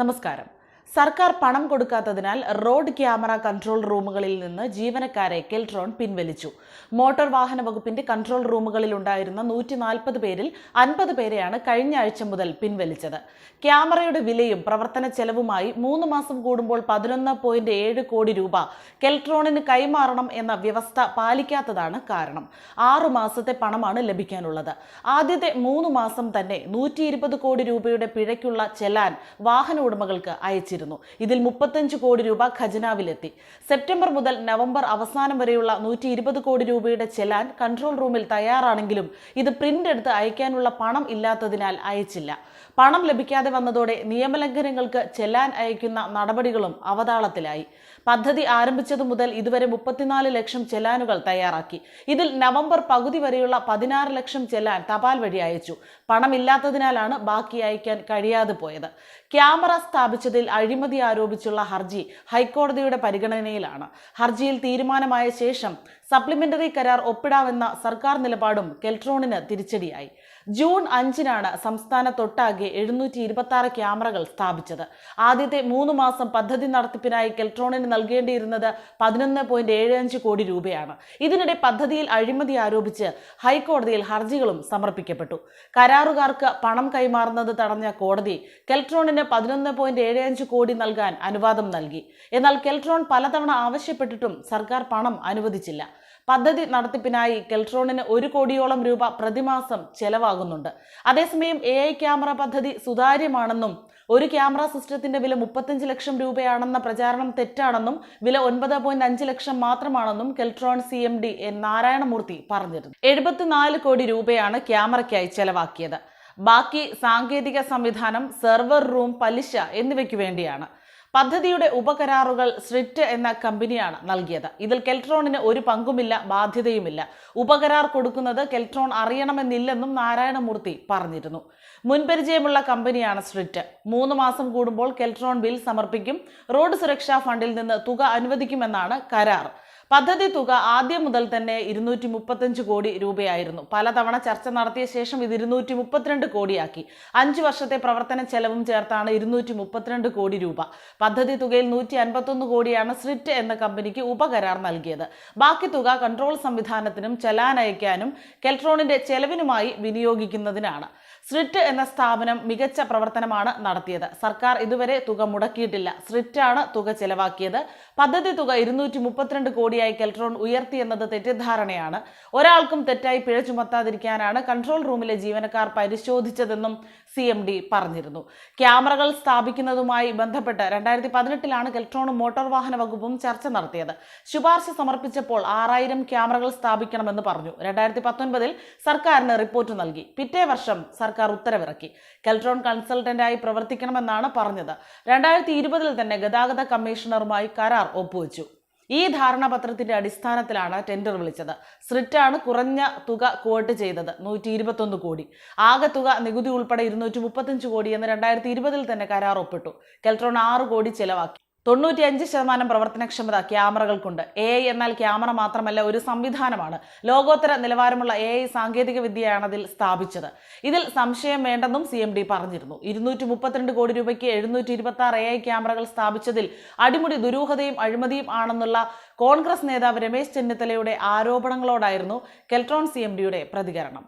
നമസ്കാരം. സർക്കാർ പണം കൊടുക്കാത്തതിനാൽ റോഡ് ക്യാമറ കൺട്രോൾ റൂമുകളിൽ നിന്ന് ജീവനക്കാരെ കെൽട്രോൺ പിൻവലിച്ചു. മോട്ടോർ വാഹന വകുപ്പിന്റെ കൺട്രോൾ റൂമുകളിൽ ഉണ്ടായിരുന്ന നൂറ്റി നാൽപ്പത് പേരിൽ അൻപത് പേരെയാണ് കഴിഞ്ഞ ആഴ്ച മുതൽ പിൻവലിച്ചത്. ക്യാമറയുടെ വിലയും പ്രവർത്തന ചെലവുമായി മൂന്ന് മാസം കൂടുമ്പോൾ പതിനൊന്ന് പോയിന്റ് ഏഴ് കോടി രൂപ കെൽട്രോണിന് കൈമാറണം എന്ന വ്യവസ്ഥ പാലിക്കാത്തതാണ് കാരണം. ആറു മാസത്തെ പണമാണ് ലഭിക്കാനുള്ളത്. ആദ്യത്തെ മൂന്ന് മാസം തന്നെ നൂറ്റി കോടി രൂപയുടെ പിഴയ്ക്കുള്ള ചെലാൻ വാഹന ഉടമകൾക്ക് അയച്ചിരുന്നു. ഇതിൽ മുപ്പത്തഞ്ച് കോടി രൂപ ഖജനാവിലെത്തി. സെപ്റ്റംബർ മുതൽ നവംബർ അവസാനം വരെയുള്ള നൂറ്റി കോടി രൂപയുടെ ചെലാൻ കൺട്രോൾ റൂമിൽ തയ്യാറാണെങ്കിലും ഇത് പ്രിന്റ് എടുത്ത് അയക്കാനുള്ള പണം ഇല്ലാത്തതിനാൽ അയച്ചില്ല. പണം ലഭിക്കാതെ വന്നതോടെ നിയമലംഘനങ്ങൾക്ക് ചെല്ലാൻ അയക്കുന്ന നടപടികളും അവതാളത്തിലായി. പദ്ധതി ആരംഭിച്ചതു മുതൽ ഇതുവരെ മുപ്പത്തിനാല് ലക്ഷം ചെലാനുകൾ തയ്യാറാക്കി. ഇതിൽ നവംബർ പകുതി വരെയുള്ള പതിനാറ് ലക്ഷം ചെല്ലാൻ തപാൽ വഴി അയച്ചു. പണമില്ലാത്തതിനാലാണ് ബാക്കി അയക്കാൻ കഴിയാതെ പോയത്. ക്യാമറ സ്ഥാപിച്ചതിൽ അഴിമതി ആരോപിച്ചുള്ള ഹർജി ഹൈക്കോടതിയുടെ പരിഗണനയിലാണ്. ഹർജിയിൽ തീരുമാനമായ ശേഷം സപ്ലിമെന്ററി കരാർ ഒപ്പിടാമെന്ന സർക്കാർ നിലപാടും കെൽട്രോണിന് തിരിച്ചടിയായി. ജൂൺ അഞ്ചിനാണ് സംസ്ഥാനത്തൊട്ടാകെ എഴുന്നൂറ്റി ഇരുപത്തി ആറ് ക്യാമറകൾ സ്ഥാപിച്ചത്. ആദ്യത്തെ മൂന്ന് മാസം പദ്ധതി നടത്തിപ്പിനായി കെൽട്രോണിന് നൽകേണ്ടിയിരുന്നത് പതിനൊന്ന് പോയിന്റ് ഏഴ് അഞ്ച് കോടി രൂപയാണ്. ഇതിനിടെ പദ്ധതിയിൽ അഴിമതി ആരോപിച്ച് ഹൈക്കോടതിയിൽ ഹർജികളും സമർപ്പിക്കപ്പെട്ടു. കരാറുകാർക്ക് പണം കൈമാറുന്നത് തടഞ്ഞ കോടതി കെൽട്രോണിന് പതിനൊന്ന് പോയിന്റ് ഏഴ് അഞ്ച് കോടി നൽകാൻ അനുവാദം നൽകി. എന്നാൽ കെൽട്രോൺ പലതവണ ആവശ്യപ്പെട്ടിട്ടും സർക്കാർ പണം അനുവദിച്ചില്ല. പദ്ധതി നടത്തിപ്പിനായി കെൽട്രോണിന് ഒരു കോടിയോളം രൂപ പ്രതിമാസം ചെലവാകുന്നുണ്ട്. അതേസമയം എ ഐ ക്യാമറ പദ്ധതി സുതാര്യമാണെന്നും ഒരു ക്യാമറ സിസ്റ്റത്തിന്റെ വില മുപ്പത്തഞ്ച് ലക്ഷം രൂപയാണെന്ന പ്രചാരണം തെറ്റാണെന്നും വില ഒൻപത് പോയിന്റ് അഞ്ച് ലക്ഷം മാത്രമാണെന്നും Keltron C M D N Narayanamurthy പറഞ്ഞിരുന്നു. എഴുപത്തിനാല് കോടി രൂപയാണ് ക്യാമറയ്ക്കായി ചെലവാക്കിയത്. ബാക്കി സാങ്കേതിക സംവിധാനം സെർവർ റൂം പലിശ എന്നിവയ്ക്ക് വേണ്ടിയാണ്. പദ്ധതിയുടെ ഉപകരാറുകൾ സ്രിറ്റ് എന്ന കമ്പനിയാണ് നൽകിയത്. ഇതിൽ കെൽട്രോണിന് ഒരു പങ്കുമില്ല ബാധ്യതയുമില്ല. ഉപകരാർ കൊടുക്കുന്നത് കെൽട്രോൺ അറിയണമെന്നില്ലെന്നും നാരായണമൂർത്തി പറഞ്ഞിരുന്നു. മുൻപരിചയമുള്ള കമ്പനിയാണ് സ്രിറ്റ് മൂന്ന് മാസം കൂടുമ്പോൾ കെൽട്രോൺ ബിൽ സമർപ്പിക്കും. റോഡ് സുരക്ഷാ ഫണ്ടിൽ നിന്ന് തുക അനുവദിക്കുമെന്നാണ് കരാർ. പദ്ധതി തുക ആദ്യം മുതൽ തന്നെ ഇരുന്നൂറ്റി മുപ്പത്തഞ്ച് കോടി രൂപയായിരുന്നു. പലതവണ ചർച്ച നടത്തിയ ശേഷം ഇത് ഇരുന്നൂറ്റി മുപ്പത്തിരണ്ട് കോടിയാക്കി. അഞ്ച് വർഷത്തെ പ്രവർത്തന ചെലവും ചേർത്താണ് ഇരുന്നൂറ്റി മുപ്പത്തിരണ്ട് കോടി രൂപ. പദ്ധതി തുകയിൽ നൂറ്റി അൻപത്തൊന്ന് കോടിയാണ് സ്രിറ്റ് എന്ന കമ്പനിക്ക് ഉപകരാർ നൽകിയത്. ബാക്കി തുക കൺട്രോൾ സംവിധാനത്തിനും ചലാൻ അയക്കാനും കെൽട്രോണിന്റെ ചെലവിനുമായി വിനിയോഗിക്കുന്നതിനാണ്. സ്രിറ്റ് എന്ന സ്ഥാപനം മികച്ച പ്രവർത്തനമാണ് നടത്തിയത്. സർക്കാർ ഇതുവരെ തുക മുടക്കിയിട്ടില്ല. സ്രിറ്റാണ് തുക ചെലവാക്കിയത്. പദ്ധതി തുക ഇരുന്നൂറ്റി മുപ്പത്തിരണ്ട് കോടിയായി കെൽട്രോൺ ഉയർത്തിയെന്നത് തെറ്റിദ്ധാരണയാണ്. ഒരാൾക്കും തെറ്റായി പിഴ ചുമത്താതിരിക്കാനാണ് കൺട്രോൾ റൂമിലെ ജീവനക്കാർ പരിശോധിച്ചതെന്നും സി എം ഡി പറഞ്ഞിരുന്നു. ക്യാമറകൾ സ്ഥാപിക്കുന്നതുമായി ബന്ധപ്പെട്ട് രണ്ടായിരത്തി പതിനെട്ടിലാണ് കെൽട്രോണും മോട്ടോർ വാഹന വകുപ്പും ചർച്ച നടത്തിയത്. ശുപാർശ സമർപ്പിച്ചപ്പോൾ ആറായിരം ക്യാമറകൾ സ്ഥാപിക്കണമെന്ന് പറഞ്ഞു. രണ്ടായിരത്തി പത്തൊൻപതിൽ സർക്കാരിന് റിപ്പോർട്ട് നൽകി. പിറ്റേ വർഷം സർക്കാർ ഉത്തരവിറക്കി. കെൽട്രോൺ കൺസൾട്ടന്റായി പ്രവർത്തിക്കണമെന്നാണ് പറഞ്ഞത്. രണ്ടായിരത്തി ഇരുപതിൽ തന്നെ ഗതാഗത കമ്മീഷണറുമായി കരാർ ഒപ്പുവെച്ചു. ഈ ധാരണാപത്രത്തിന്റെ അടിസ്ഥാനത്തിലാണ് ടെൻഡർ വിളിച്ചത്. സ്രിറ്റാണ് കുറഞ്ഞ തുക കോട്ട് ചെയ്തത് നൂറ്റി ഇരുപത്തൊന്ന് കോടി. ആകെ തുക നികുതി ഉൾപ്പെടെ ഇരുന്നൂറ്റി മുപ്പത്തഞ്ച് കോടി എന്ന് രണ്ടായിരത്തി ഇരുപതിൽ തന്നെ കരാർ ഒപ്പിട്ടു കെൽട്രോൺ ആറ് കോടി ചെലവാക്കി. തൊണ്ണൂറ്റിയഞ്ച് ശതമാനം പ്രവർത്തനക്ഷമത ക്യാമറകൾക്കുണ്ട്. എ ഐ എന്നാൽ ക്യാമറ മാത്രമല്ല ഒരു സംവിധാനമാണ്. ലോകോത്തര നിലവാരമുള്ള എ ഐ സാങ്കേതിക വിദ്യയാണ് അതിൽ സ്ഥാപിച്ചത്. ഇതിൽ സംശയം വേണ്ടെന്നും സി എം ഡി പറഞ്ഞിരുന്നു. ഇരുന്നൂറ്റി മുപ്പത്തിരണ്ട് കോടി രൂപയ്ക്ക് എഴുന്നൂറ്റി ഇരുപത്തി ആറ് എ ഐ ക്യാമറകൾ സ്ഥാപിച്ചതിൽ അടിമുടി ദുരൂഹതയും അഴിമതിയും ആണെന്നുള്ള കോൺഗ്രസ് നേതാവ് രമേശ് ചെന്നിത്തലയുടെ ആരോപണങ്ങളോടായിരുന്നു കെൽട്രോൺ സി എം ഡിയുടെ പ്രതികരണം.